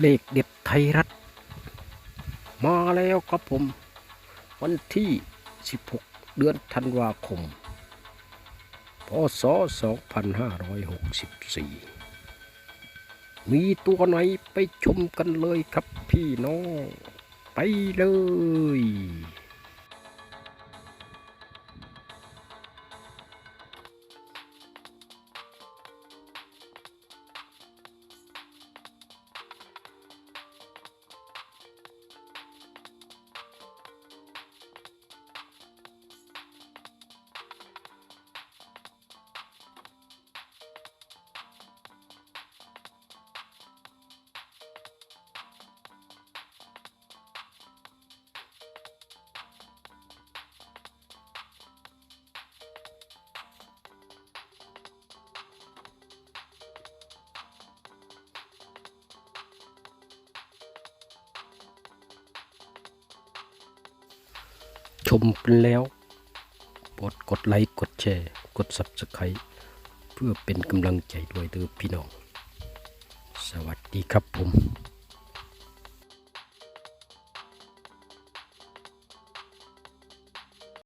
เลขเด็ดไทยรัฐ มาแล้วครับผม วันที่ 16 เดือนธันวาคม พศ 2564 มีตัวไหนไปชมกันเลยครับพี่น้อง ไปเลย ชมกันแล้วโปรดกดไลค์กดแชร์กด Subscribe เพื่อเป็นกำลังใจด้วยเด้อพี่น้อง สวัสดีครับผม